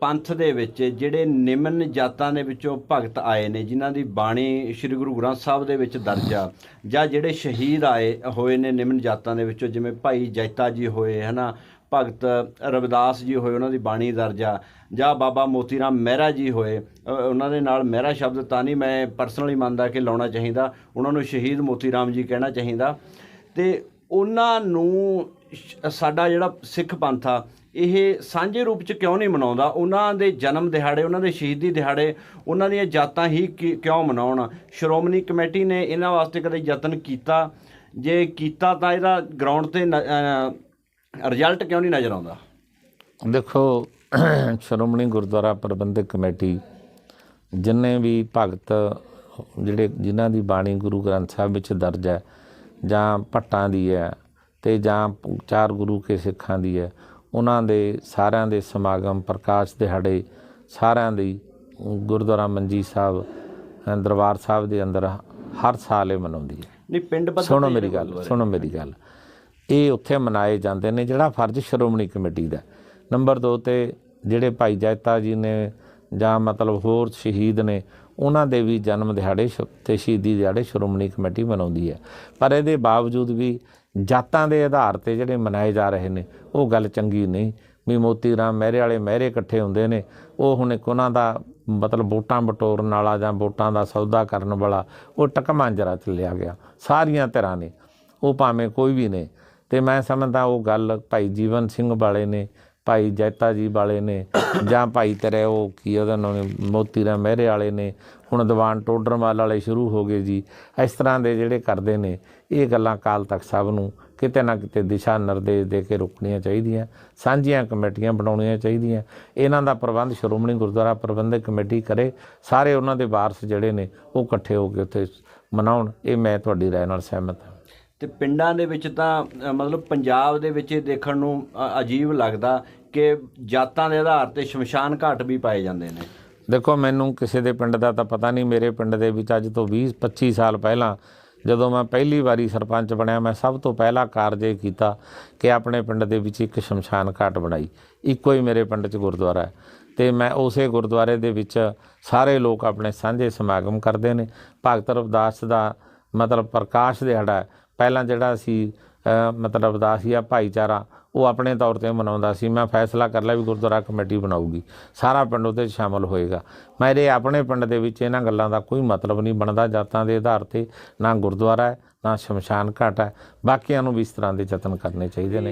ਪੰਥ ਦੇ ਵਿੱਚ ਜਿਹੜੇ ਨਿਮਨ ਜਾਤਾਂ ਦੇ ਵਿੱਚੋਂ ਭਗਤ ਆਏ ਨੇ, ਜਿਨ੍ਹਾਂ ਦੀ ਬਾਣੀ ਸ੍ਰੀ ਗੁਰੂ ਗ੍ਰੰਥ ਸਾਹਿਬ ਦੇ ਵਿੱਚ ਦਰਜ ਆ, ਜਾਂ ਜਿਹੜੇ ਸ਼ਹੀਦ ਆਏ, ਹੋਏ ਨੇ ਨਿਮਨ ਜਾਤਾਂ ਦੇ ਵਿੱਚੋਂ, ਜਿਵੇਂ ਭਾਈ ਜੈਤਾ ਜੀ ਹੋਏ, ਹਨਾ? ਭਗਤ ਰਵਿਦਾਸ ਜੀ ਹੋਏ, ਉਹਨਾਂ ਦੀ ਬਾਣੀ ਦਰਜ ਆ, ਜਾਂ ਬਾਬਾ ਮੋਤੀ ਰਾਮ ਮਹਿਰਾ ਜੀ ਹੋਏ ਉਹਨਾਂ ਦੇ ਨਾਲ ਮਹਿਰਾ ਸ਼ਬਦ ਤਾਂ ਨਹੀਂ ਮੈਂ ਪਰਸਨਲੀ ਮੰਨਦਾ ਕਿ ਲਾਉਣਾ ਚਾਹੀਦਾ, ਉਹਨਾਂ ਨੂੰ ਸ਼ਹੀਦ ਮੋਤੀ ਰਾਮ ਜੀ ਕਹਿਣਾ ਚਾਹੀਦਾ। ਤੇ ਉਹਨਾਂ ਨੂੰ ਸਾਡਾ ਜਿਹੜਾ ਸਿੱਖ ਪੰਥ ਆ, ਇਹ ਸਾਂਝੇ ਰੂਪ ਚ ਕਿਉਂ ਨਹੀਂ ਮਨਾਉਂਦਾ? ਉਹਨਾਂ ਦੇ ਜਨਮ ਦਿਹਾੜੇ, ਉਹਨਾਂ ਦੇ ਸ਼ਹੀਦੀ ਦਿਹਾੜੇ, ਉਹਨਾਂ ਦੀਆਂ ਜਾਤਾਂ ਹੀ ਕਿ- ਕਿਉਂ ਮਨਾਉਣ? ਸ਼੍ਰੋਮਣੀ ਕਮੇਟੀ ਨੇ ਇਹਨਾਂ ਵਾਸਤੇ ਕਦੇ ਯਤਨ ਕੀਤਾ? ਜੇ ਕੀਤਾ ਤਾਂ ਇਹਦਾ ਗਰਾਊਂਡ ਤੇ ਰਿਜ਼ਲਟ ਕਿਉਂ ਨਹੀਂ ਨਜ਼ਰ ਆਉਂਦਾ? ਦੇਖੋ, ਸ਼੍ਰੋਮਣੀ ਗੁਰਦੁਆਰਾ ਪ੍ਰਬੰਧਕ ਕਮੇਟੀ, ਜਿੰਨੇ ਵੀ ਭਗਤ, ਜਿਹੜੇ, ਜਿਨ੍ਹਾਂ ਦੀ ਬਾਣੀ ਗੁਰੂ ਗ੍ਰੰਥ ਸਾਹਿਬ ਵਿੱਚ ਦਰਜ ਹੈ, ਜਾਂ ਭੱਟਾਂ ਦੀ ਹੈ ਤੇ ਜਾਂ ਚਾਰ ਗੁਰੂ ਕੇ ਸਿੱਖਾਂ ਦੀ ਹੈ। ਉਹਨਾਂ ਦੇ ਸਾਰਿਆਂ ਦੇ ਸਮਾਗਮ ਪ੍ਰਕਾਸ਼ ਦਿਹਾੜੇ ਸਾਰਿਆਂ ਦੀ ਗੁਰਦੁਆਰਾ ਮੰਜੀ ਸਾਹਿਬ ਦਰਬਾਰ ਸਾਹਿਬ ਦੇ ਅੰਦਰ ਹਰ ਸਾਲ ਇਹ ਮਨਾਉਂਦੀ ਹੈ। ਨਹੀਂ ਪਿੰਡ ਪੱਧਰ ਸੁਣੋ ਮੇਰੀ ਗੱਲ ਸੁਣੋ ਮੇਰੀ ਗੱਲ। ਇਹ ਉੱਥੇ ਮਨਾਏ ਜਾਂਦੇ ਨੇ ਜਿਹੜਾ ਫਰਜ਼ ਸ਼੍ਰੋਮਣੀ ਕਮੇਟੀ ਦਾ। ਨੰਬਰ 2 ਤੇ ਜਿਹੜੇ ਭਾਈ ਜੈਤਾ ਜੀ ਨੇ ਜਾਂ ਮਤਲਬ ਹੋਰ ਸ਼ਹੀਦ ਨੇ ਉਹਨਾਂ ਦੇ ਵੀ ਜਨਮ ਦਿਹਾੜੇ ਤੇ ਸ਼ਹੀਦੀ ਦਿਹਾੜੇ ਸ਼੍ਰੋਮਣੀ ਕਮੇਟੀ ਮਨਾਉਂਦੀ ਹੈ। ਪਰ ਇਹਦੇ ਬਾਵਜੂਦ ਵੀ ਜਾਤਾਂ ਦੇ ਆਧਾਰ ਤੇ ਜਿਹੜੇ ਮਨਾਏ ਜਾ ਰਹੇ ਨੇ, ਉਹ ਗੱਲ ਚੰਗੀ ਨਹੀਂ। ਵੀ ਮੋਤੀ ਰਾਮ ਮਹਿਰੇ ਵਾਲੇ ਮਹਿਰੇ ਇਕੱਠੇ ਹੁੰਦੇ ਨੇ, ਉਹ ਹੁਣ ਇੱਕ ਉਹਨਾਂ ਦਾ ਮਤਲਬ ਵੋਟਾਂ ਬਟੋਰਨ ਵਾਲਾ ਜਾਂ ਵੋਟਾਂ ਦਾ ਸੌਦਾ ਕਰਨ ਵਾਲਾ, ਉਹ ਟਕਮਾਂਜਰਾ ਚ ਲਿਆ ਗਿਆ। ਸਾਰੀਆਂ ਤਰ੍ਹਾਂ ਨੇ, ਉਹ ਭਾਵੇਂ ਕੋਈ ਵੀ ਨੇ। ਤੇ ਮੈਂ ਸਮਝਦਾ ਉਹ ਗੱਲ ਭਾਈ ਜੀਵਨ ਸਿੰਘ ਵਾਲੇ ਨੇ, ਭਾਈ ਜੈਤਾ ਜੀ ਵਾਲੇ ਨੇ ਜਾਂ ਭਾਈ ਤੇਰੇ ਉਹ ਕੀ ਉਹਦਾ ਨਾਮ ਮੋਤੀ ਰਾਮ ਮਹਿਰੇ ਵਾਲੇ ਨੇ ਹੁਣ ਦੀਵਾਨ ਟੋਡਰਮਲ ਵਾਲੇ ਸ਼ੁਰੂ ਹੋ ਗਏ ਜੀ। ਇਸ ਤਰ੍ਹਾਂ ਦੇ ਜਿਹੜੇ ਕਰਦੇ ਨੇ ਇਹ ਗੱਲਾਂ ਕਾਲ ਤੱਕ ਸਭ ਨੂੰ ਕਿਤੇ ਨਾ ਕਿਤੇ ਦਿਸ਼ਾ ਨਿਰਦੇਸ਼ ਦੇ ਕੇ ਰੁਕਣੀਆਂ ਚਾਹੀਦੀਆਂ ਸਾਂਝੀਆਂ ਕਮੇਟੀਆਂ ਬਣਾਉਣੀਆਂ ਚਾਹੀਦੀਆਂ। ਇਹਨਾਂ ਦਾ ਪ੍ਰਬੰਧ ਸ਼੍ਰੋਮਣੀ ਗੁਰਦੁਆਰਾ ਪ੍ਰਬੰਧਕ ਕਮੇਟੀ ਕਰੇ ਸਾਰੇ ਉਹਨਾਂ ਦੇ ਵਾਰਸ ਜਿਹੜੇ ਨੇ ਉਹ ਇਕੱਠੇ ਹੋ ਕੇ ਉੱਥੇ ਮਨਾਉਣ। ਇਹ ਮੈਂ ਤੁਹਾਡੀ ਰਾਏ ਨਾਲ ਸਹਿਮਤ ਹਾਂ। ਤੇ ਪਿੰਡਾਂ ਦੇ ਵਿੱਚ ਤਾਂ ਮਤਲਬ ਪੰਜਾਬ ਦੇ ਵਿੱਚ ਇਹ ਦੇਖਣ ਨੂੰ ਅ, ਅਜੀਬ ਲੱਗਦਾ ਕਿ ਜਾਤਾਂ ਦੇ ਆਧਾਰ ਤੇ ਸ਼ਮਸ਼ਾਨ ਘਾਟ ਵੀ ਪਾਏ ਜਾਂਦੇ ਨੇ। ਦੇਖੋ, ਮੈਨੂੰ ਕਿਸੇ ਦੇ ਪਿੰਡ ਦਾ ਤਾਂ ਪਤਾ ਨਹੀਂ। ਮੇਰੇ ਪਿੰਡ ਦੇ ਵਿੱਚ ਅੱਜ ਤੋਂ 20 25 ਸਾਲ ਪਹਿਲਾਂ ਜਦੋਂ ਮੈਂ ਪਹਿਲੀ ਵਾਰੀ ਸਰਪੰਚ ਬਣਿਆ, ਮੈਂ ਸਭ ਤੋਂ ਪਹਿਲਾ ਕਾਰਜ ਇਹ ਕੀਤਾ ਕਿ ਆਪਣੇ ਪਿੰਡ ਦੇ ਵਿੱਚ ਇੱਕ ਸ਼ਮਸ਼ਾਨ ਘਾਟ ਬਣਾਈ। ਇੱਕੋ ਹੀ ਮੇਰੇ ਪਿੰਡ 'ਚ ਗੁਰਦੁਆਰਾ ਹੈ। ਤੇ ਮੈਂ ਉਸੇ ਗੁਰਦੁਆਰੇ ਦੇ ਵਿੱਚ ਸਾਰੇ ਲੋਕ ਆਪਣੇ ਸਾਂਝੇ ਸਮਾਗਮ ਕਰਦੇ ਨੇ। ਭਗਤ ਰਵਿਦਾਸ ਦਾ ਮਤਲਬ ਪ੍ਰਕਾਸ਼ ਦਿਹਾੜਾ ਪਹਿਲਾਂ ਜਿਹੜਾ ਸੀ ਮਤਲਬ ਰਵਿਦਾਸੀਆ ਭਾਈਚਾਰਾ, ਉਹ ਆਪਣੇ ਤੌਰ ਤੇ ਮਨਾਉਂਦਾ ਸੀ। ਮੈਂ ਫੈਸਲਾ ਕਰ ਲਿਆ ਵੀ ਗੁਰਦੁਆਰਾ ਕਮੇਟੀ ਬਣਾਊਗੀ। ਸਾਰਾ ਪਿੰਡ ਉਹਦੇ 'ਚ ਸ਼ਾਮਲ ਹੋਏਗਾ। ਮੇਰੇ ਆਪਣੇ ਪਿੰਡ ਦੇ ਵਿੱਚ ਇਹਨਾਂ ਗੱਲਾਂ ਦਾ ਕੋਈ ਮਤਲਬ ਨਹੀਂ ਬਣਦਾ ਜਾਤਾਂ ਦੇ ਆਧਾਰ ਤੇ ਨਾ ਗੁਰਦੁਆਰਾ ਹੈ, ਨਾ ਸ਼ਮਸ਼ਾਨ ਘਾਟ ਹੈ। ਬਾਕੀਆਂ ਨੂੰ ਵੀ ਇਸ ਤਰ੍ਹਾਂ ਦੇ ਯਤਨ ਕਰਨੇ ਚਾਹੀਦੇ ਨੇ।